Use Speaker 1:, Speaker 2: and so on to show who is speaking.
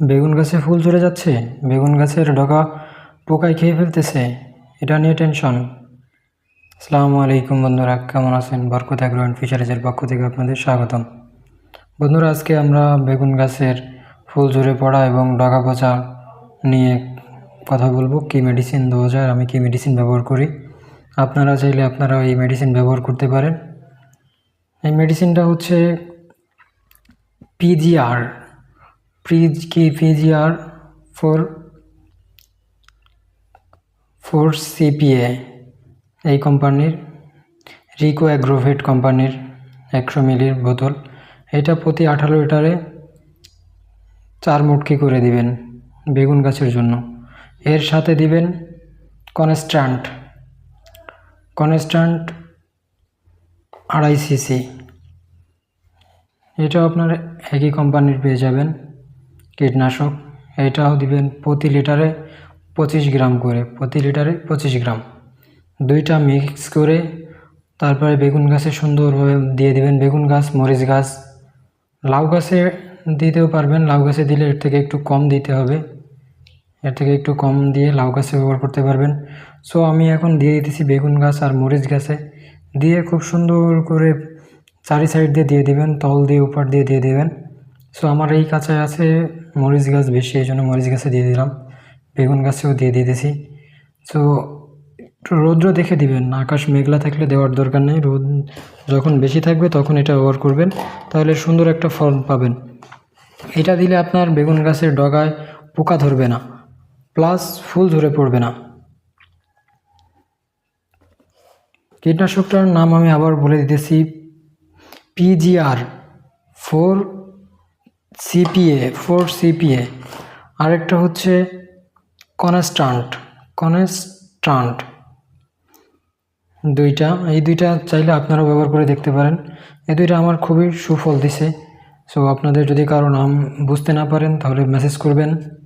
Speaker 1: বেগুন গাছে ফুল ঝরে যাচ্ছে, বেগুন গাছের ডগা পোকায় খেয়ে ফেলতেছে, এটা নিয়ে টেনশন। আসসালামু আলাইকুম বন্ধুরা, কেমন আছেন? বরকত অ্যাগ্রো অ্যান্ড ফিশারিজের পক্ষ থেকে আপনাদের স্বাগতম। বন্ধুরা, আজকে আমরা বেগুন গাছের ফুল ঝরে পড়া এবং ডগা পচা নিয়ে কথা বলব। কী মেডিসিন দেওয়া যায় আমি কী মেডিসিন ব্যবহার করি? আপনারা চাইলে আপনারা এই মেডিসিন ব্যবহার করতে পারেন। এই মেডিসিনটা হচ্ছে পিজিআর প্রিজ কি পিজিআর ফোর ফোর সিপিএ এই কোম্পানির রিকো অ্যাগ্রোভেট কোম্পানির একশো মিলির বোতল। এটা প্রতি আঠারো লিটারে চার মুটকি করে দিবেন বেগুন গাছের জন্য। এর সাথে দিবেন কনস্ট্যান্ট। কনস্ট্যান্ট আড়াই সিসি। এটাও আপনার একই কোম্পানির পেয়ে যাবেন। কীটনাশক, এটাও দিবেন প্রতি লিটারে পঁচিশ গ্রাম করে, প্রতি লিটারে পঁচিশ গ্রাম। দুইটা মিক্স করে তারপরে বেগুন গাছে সুন্দরভাবে দিয়ে দিবেন বেগুন গাছ, মরিচ গাছ। লাউ গাছে দিতেও পারবেন, লাউ গাছে দিলে এর থেকে একটু কম দিতে হবে। এর থেকে একটু কম দিয়ে লাউ গাছে ব্যবহার করতে পারবেন। সো আমি এখন দিয়ে দিতেছি বেগুন গাছ আর মরিচ গাছে। দিয়ে খুব সুন্দর করে চারি সাইড দিয়ে দিয়ে দিবেন, তল দিয়ে উপর দিয়ে দিয়ে দেবেন। সো আমার এই কাছে আছে মরিচ গাছ বেশি, এই জন্য মরিচ গাছে দিয়ে দিলাম। বেগুন গাছেও দিয়ে দিতেছি। সো একটু রৌদ্র দেখে দিবেন, আকাশ মেঘলা থাকলে দেওয়ার দরকার নেই। রোদ যখন বেশি থাকবে তখন এটা ব্যবহার করবেন, তাহলে সুন্দর একটা ফল পাবেন। এটা দিলে আপনার বেগুন গাছের ডগায় পোকা ধরবে না, প্লাস ফুল ধরে পড়বে না। কীটনাশকটার নাম আমি আবার বলে দিতেছি PGR four CPA four CPA আরেকটা হচ্ছে কনেস্টান্ট কনেস্টান্ট দুইটা, এই দুইটা চাইলে আপনারাও ব্যবহার করে দেখতে পারেন। এই দুইটা আমার খুবই সুফল দিছে। সো আপনাদের যদি কারও নাম বুঝতে না পারেন, তাহলে মেসেজ করবেন।